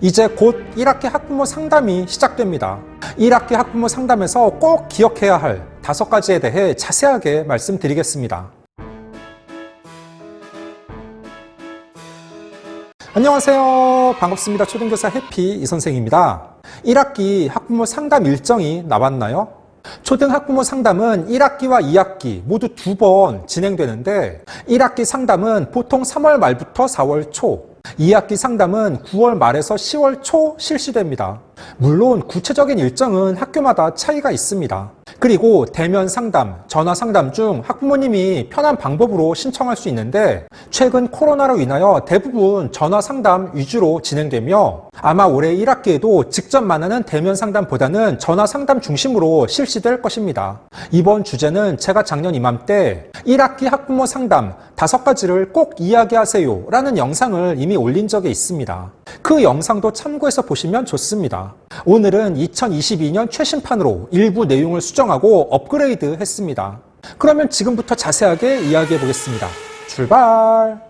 이제 곧 1학기 학부모 상담이 시작됩니다. 1학기 학부모 상담에서 꼭 기억해야 할 다섯 가지에 대해 자세하게 말씀드리겠습니다. 안녕하세요. 반갑습니다. 초등교사 해피 이 선생입니다. 1학기 학부모 상담 일정이 나왔나요? 초등학부모 상담은 1학기와 2학기 모두 두 번 진행되는데 1학기 상담은 보통 3월 말부터 4월 초, 2학기 상담은 9월 말에서 10월 초 실시됩니다. 물론 구체적인 일정은 학교마다 차이가 있습니다. 그리고 대면 상담, 전화 상담 중 학부모님이 편한 방법으로 신청할 수 있는데 최근 코로나로 인하여 대부분 전화 상담 위주로 진행되며 아마 올해 1학기에도 직접 만나는 대면 상담보다는 전화 상담 중심으로 실시될 것입니다. 이번 주제는 제가 작년 이맘때 1학기 학부모 상담 다섯 가지를 꼭 이야기하세요 라는 영상을 이미 올린 적이 있습니다. 그 영상도 참고해서 보시면 좋습니다. 오늘은 2022년 최신판으로 일부 내용을 수정하고 업그레이드 했습니다. 그러면 지금부터 자세하게 이야기해 보겠습니다. 출발!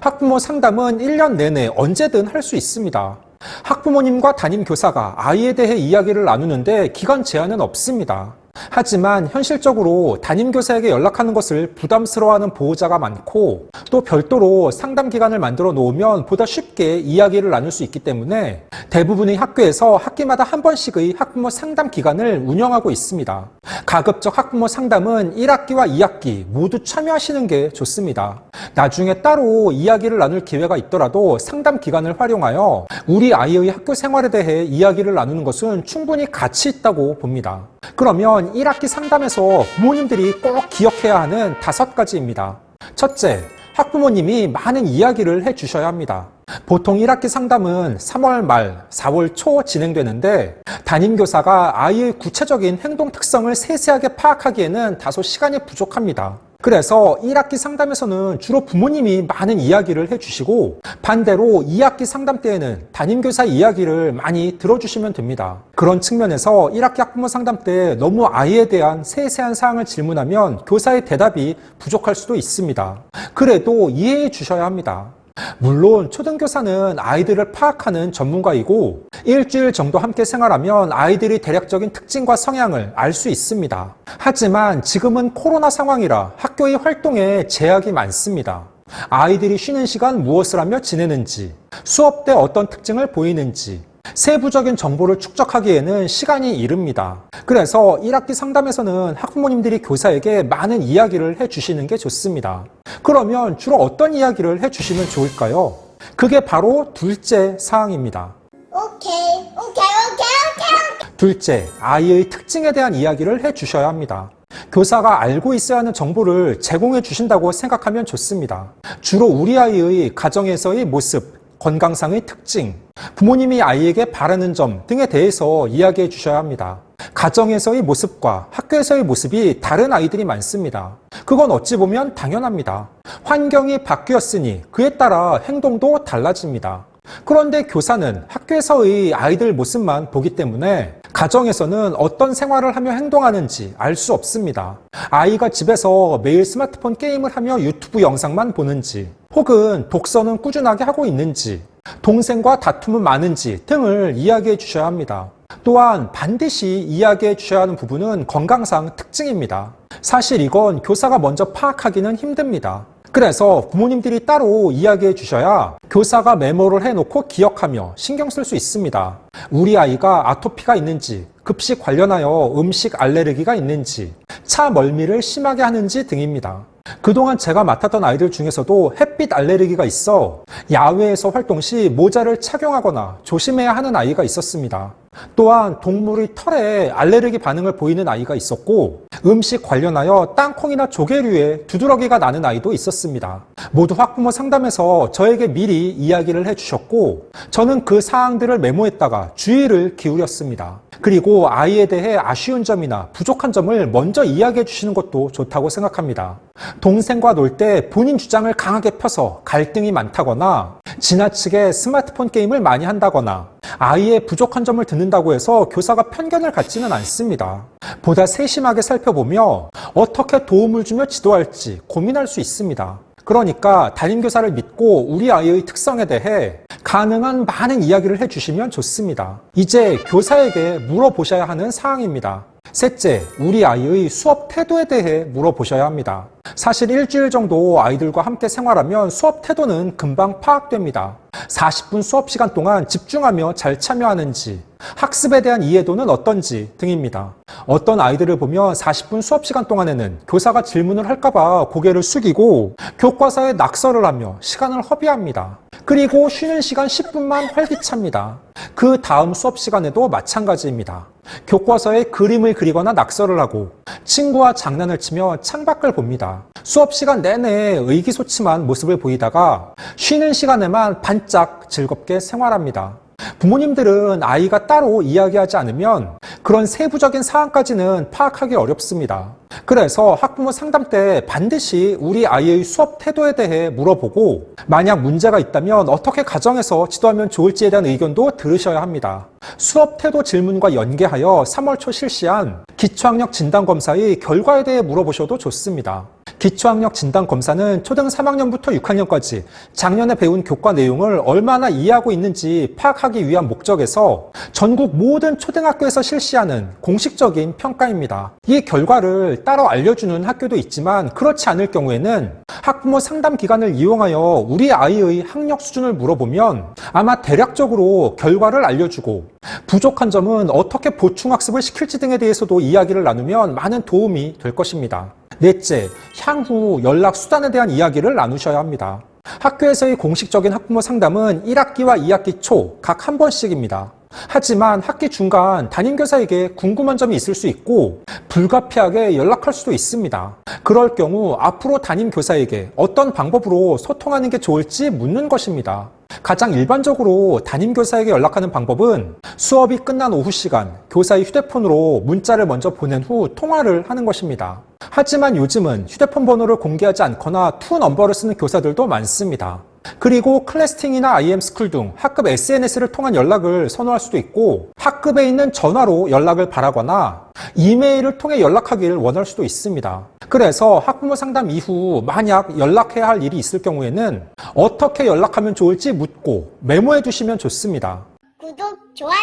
학부모 상담은 1년 내내 언제든 할 수 있습니다. 학부모님과 담임 교사가 아이에 대해 이야기를 나누는데 기간 제한은 없습니다. 하지만 현실적으로 담임 교사에게 연락하는 것을 부담스러워하는 보호자가 많고 또 별도로 상담 기간을 만들어 놓으면 보다 쉽게 이야기를 나눌 수 있기 때문에 대부분의 학교에서 학기마다 한 번씩의 학부모 상담 기간을 운영하고 있습니다. 가급적 학부모 상담은 1학기와 2학기 모두 참여하시는 게 좋습니다. 나중에 따로 이야기를 나눌 기회가 있더라도 상담 기간을 활용하여 우리 아이의 학교 생활에 대해 이야기를 나누는 것은 충분히 가치 있다고 봅니다. 그러면 1학기 상담에서 부모님들이 꼭 기억해야 하는 다섯 가지입니다. 첫째, 학부모님이 많은 이야기를 해 주셔야 합니다. 보통 1학기 상담은 3월 말, 4월 초 진행되는데 담임교사가 아이의 구체적인 행동 특성을 세세하게 파악하기에는 다소 시간이 부족합니다. 그래서 1학기 상담에서는 주로 부모님이 많은 이야기를 해주시고 반대로 2학기 상담 때에는 담임교사 이야기를 많이 들어주시면 됩니다. 그런 측면에서 1학기 학부모 상담 때 너무 아이에 대한 세세한 사항을 질문하면 교사의 대답이 부족할 수도 있습니다. 그래도 이해해 주셔야 합니다. 물론 초등교사는 아이들을 파악하는 전문가이고 일주일 정도 함께 생활하면 아이들이 대략적인 특징과 성향을 알 수 있습니다. 하지만 지금은 코로나 상황이라 학교의 활동에 제약이 많습니다. 아이들이 쉬는 시간 무엇을 하며 지내는지, 수업 때 어떤 특징을 보이는지, 세부적인 정보를 축적하기에는 시간이 이릅니다. 그래서 1학기 상담에서는 학부모님들이 교사에게 많은 이야기를 해주시는 게 좋습니다. 그러면 주로 어떤 이야기를 해주시면 좋을까요? 그게 바로 둘째 사항입니다. 오케이, 오케이, 오케이, 오케이. 둘째, 아이의 특징에 대한 이야기를 해 주셔야 합니다. 교사가 알고 있어야 하는 정보를 제공해 주신다고 생각하면 좋습니다. 주로 우리 아이의 가정에서의 모습, 건강상의 특징, 부모님이 아이에게 바라는 점 등에 대해서 이야기해 주셔야 합니다. 가정에서의 모습과 학교에서의 모습이 다른 아이들이 많습니다. 그건 어찌 보면 당연합니다. 환경이 바뀌었으니 그에 따라 행동도 달라집니다. 그런데 교사는 학교에서의 아이들 모습만 보기 때문에 가정에서는 어떤 생활을 하며 행동하는지 알 수 없습니다. 아이가 집에서 매일 스마트폰 게임을 하며 유튜브 영상만 보는지, 혹은 독서는 꾸준하게 하고 있는지, 동생과 다툼은 많은지 등을 이야기해 주셔야 합니다. 또한 반드시 이야기해 주셔야 하는 부분은 건강상 특징입니다. 사실 이건 교사가 먼저 파악하기는 힘듭니다. 그래서 부모님들이 따로 이야기해 주셔야 교사가 메모를 해놓고 기억하며 신경 쓸 수 있습니다. 우리 아이가 아토피가 있는지, 급식 관련하여 음식 알레르기가 있는지, 차 멀미를 심하게 하는지 등입니다. 그동안 제가 맡았던 아이들 중에서도 햇빛 알레르기가 있어 야외에서 활동 시 모자를 착용하거나 조심해야 하는 아이가 있었습니다. 또한 동물의 털에 알레르기 반응을 보이는 아이가 있었고 음식 관련하여 땅콩이나 조개류에 두드러기가 나는 아이도 있었습니다. 모두 학부모 상담에서 저에게 미리 이야기를 해주셨고 저는 그 사항들을 메모했다가 주의를 기울였습니다. 그리고 아이에 대해 아쉬운 점이나 부족한 점을 먼저 이야기해 주시는 것도 좋다고 생각합니다. 동생과 놀 때 본인 주장을 강하게 펴서 갈등이 많다거나 지나치게 스마트폰 게임을 많이 한다거나 아이의 부족한 점을 듣 는다고 해서 교사가 편견을 갖지는 않습니다. 보다 세심하게 살펴보며 어떻게 도움을 주며 지도할지 고민할 수 있습니다. 그러니까 담임교사를 믿고 우리 아이의 특성에 대해 가능한 많은 이야기를 해주시면 좋습니다. 이제 교사에게 물어보셔야 하는 사항입니다. 셋째, 우리 아이의 수업 태도에 대해 물어보셔야 합니다. 사실 일주일 정도 아이들과 함께 생활하면 수업 태도는 금방 파악됩니다. 40분 수업 시간 동안 집중하며 잘 참여하는지, 학습에 대한 이해도는 어떤지 등입니다. 어떤 아이들을 보면 40분 수업 시간 동안에는 교사가 질문을 할까봐 고개를 숙이고 교과서에 낙서를 하며 시간을 허비합니다. 그리고 쉬는 시간 10분만 활기찹니다. 그 다음 수업 시간에도 마찬가지입니다. 교과서에 그림을 그리거나 낙서를 하고 친구와 장난을 치며 창밖을 봅니다. 수업 시간 내내 의기소침한 모습을 보이다가 쉬는 시간에만 반짝 즐겁게 생활합니다. 부모님들은 아이가 따로 이야기하지 않으면 그런 세부적인 사항까지는 파악하기 어렵습니다. 그래서 학부모 상담 때 반드시 우리 아이의 수업 태도에 대해 물어보고 만약 문제가 있다면 어떻게 가정에서 지도하면 좋을지에 대한 의견도 들으셔야 합니다. 수업 태도 질문과 연계하여 3월 초 실시한 기초학력 진단검사의 결과에 대해 물어보셔도 좋습니다. 기초학력 진단 검사는 초등 3학년부터 6학년까지 작년에 배운 교과 내용을 얼마나 이해하고 있는지 파악하기 위한 목적에서 전국 모든 초등학교에서 실시하는 공식적인 평가입니다. 이 결과를 따로 알려주는 학교도 있지만 그렇지 않을 경우에는 학부모 상담 기관을 이용하여 우리 아이의 학력 수준을 물어보면 아마 대략적으로 결과를 알려주고 부족한 점은 어떻게 보충학습을 시킬지 등에 대해서도 이야기를 나누면 많은 도움이 될 것입니다. 넷째, 향후 연락 수단에 대한 이야기를 나누셔야 합니다. 학교에서의 공식적인 학부모 상담은 1학기와 2학기 초 각 한 번씩입니다. 하지만 학기 중간 담임교사에게 궁금한 점이 있을 수 있고 불가피하게 연락할 수도 있습니다. 그럴 경우 앞으로 담임교사에게 어떤 방법으로 소통하는 게 좋을지 묻는 것입니다. 가장 일반적으로 담임교사에게 연락하는 방법은 수업이 끝난 오후 시간 교사의 휴대폰으로 문자를 먼저 보낸 후 통화를 하는 것입니다. 하지만 요즘은 휴대폰 번호를 공개하지 않거나 투 넘버를 쓰는 교사들도 많습니다. 그리고 클래스팅이나 IM스쿨 등 학급 SNS를 통한 연락을 선호할 수도 있고 학급에 있는 전화로 연락을 바라거나 이메일을 통해 연락하기를 원할 수도 있습니다. 그래서 학부모 상담 이후 만약 연락해야 할 일이 있을 경우에는 어떻게 연락하면 좋을지 묻고 메모해 두시면 좋습니다. 구독, 좋아요.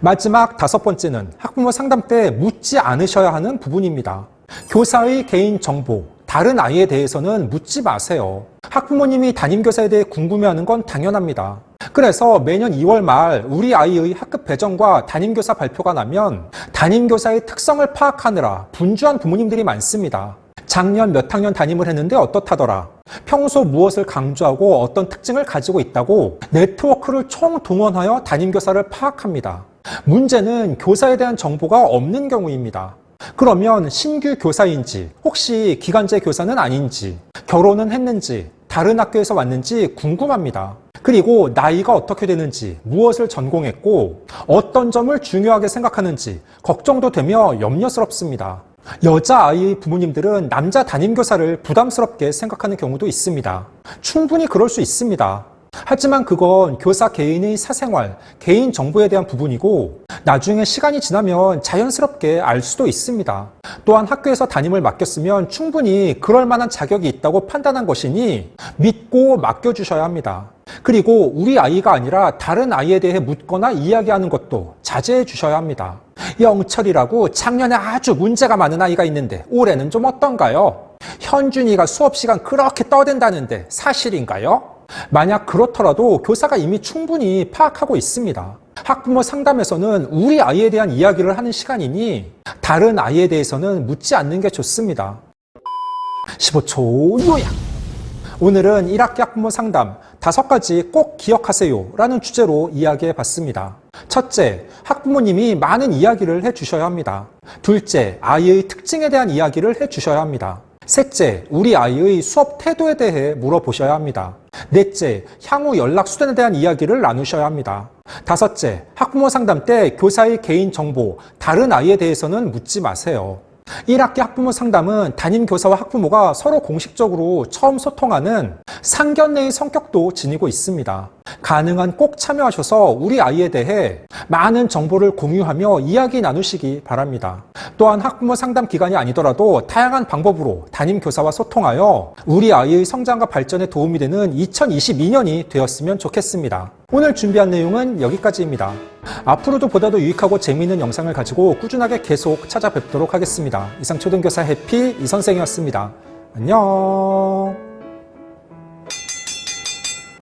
마지막 다섯 번째는 학부모 상담 때 묻지 않으셔야 하는 부분입니다. 교사의 개인 정보, 다른 아이에 대해서는 묻지 마세요. 학부모님이 담임교사에 대해 궁금해하는 건 당연합니다. 그래서 매년 2월 말 우리 아이의 학급 배정과 담임교사 발표가 나면 담임교사의 특성을 파악하느라 분주한 부모님들이 많습니다. 작년 몇 학년 담임을 했는데 어떻다더라. 평소 무엇을 강조하고 어떤 특징을 가지고 있다고 네트워크를 총동원하여 담임교사를 파악합니다. 문제는 교사에 대한 정보가 없는 경우입니다. 그러면 신규 교사인지, 혹시 기간제 교사는 아닌지, 결혼은 했는지, 다른 학교에서 왔는지 궁금합니다. 그리고 나이가 어떻게 되는지, 무엇을 전공했고, 어떤 점을 중요하게 생각하는지 걱정도 되며 염려스럽습니다. 여자아이의 부모님들은 남자 담임교사를 부담스럽게 생각하는 경우도 있습니다. 충분히 그럴 수 있습니다. 하지만 그건 교사 개인의 사생활, 개인 정보에 대한 부분이고 나중에 시간이 지나면 자연스럽게 알 수도 있습니다. 또한 학교에서 담임을 맡겼으면 충분히 그럴 만한 자격이 있다고 판단한 것이니 믿고 맡겨주셔야 합니다. 그리고 우리 아이가 아니라 다른 아이에 대해 묻거나 이야기하는 것도 자제해 주셔야 합니다. 영철이라고 작년에 아주 문제가 많은 아이가 있는데 올해는 좀 어떤가요? 현준이가 수업 시간 그렇게 떠댄다는데 사실인가요? 만약 그렇더라도 교사가 이미 충분히 파악하고 있습니다. 학부모 상담에서는 우리 아이에 대한 이야기를 하는 시간이니 다른 아이에 대해서는 묻지 않는 게 좋습니다. 15초 요약! 오늘은 1학기 학부모 상담 다섯 가지 꼭 기억하세요 라는 주제로 이야기해 봤습니다. 첫째, 학부모님이 많은 이야기를 해 주셔야 합니다. 둘째, 아이의 특징에 대한 이야기를 해 주셔야 합니다. 셋째, 우리 아이의 수업 태도에 대해 물어보셔야 합니다. 넷째, 향후 연락 수단에 대한 이야기를 나누셔야 합니다. 다섯째, 학부모 상담 때 교사의 개인 정보, 다른 아이에 대해서는 묻지 마세요. 1학기 학부모 상담은 담임 교사와 학부모가 서로 공식적으로 처음 소통하는 상견례의 성격도 지니고 있습니다. 가능한 꼭 참여하셔서 우리 아이에 대해 많은 정보를 공유하며 이야기 나누시기 바랍니다. 또한 학부모 상담 기간이 아니더라도 다양한 방법으로 담임 교사와 소통하여 우리 아이의 성장과 발전에 도움이 되는 2022년이 되었으면 좋겠습니다. 오늘 준비한 내용은 여기까지입니다. 앞으로도 보다 더 유익하고 재미있는 영상을 가지고 꾸준하게 계속 찾아뵙도록 하겠습니다. 이상 초등교사 해피 이 선생이었습니다. 안녕.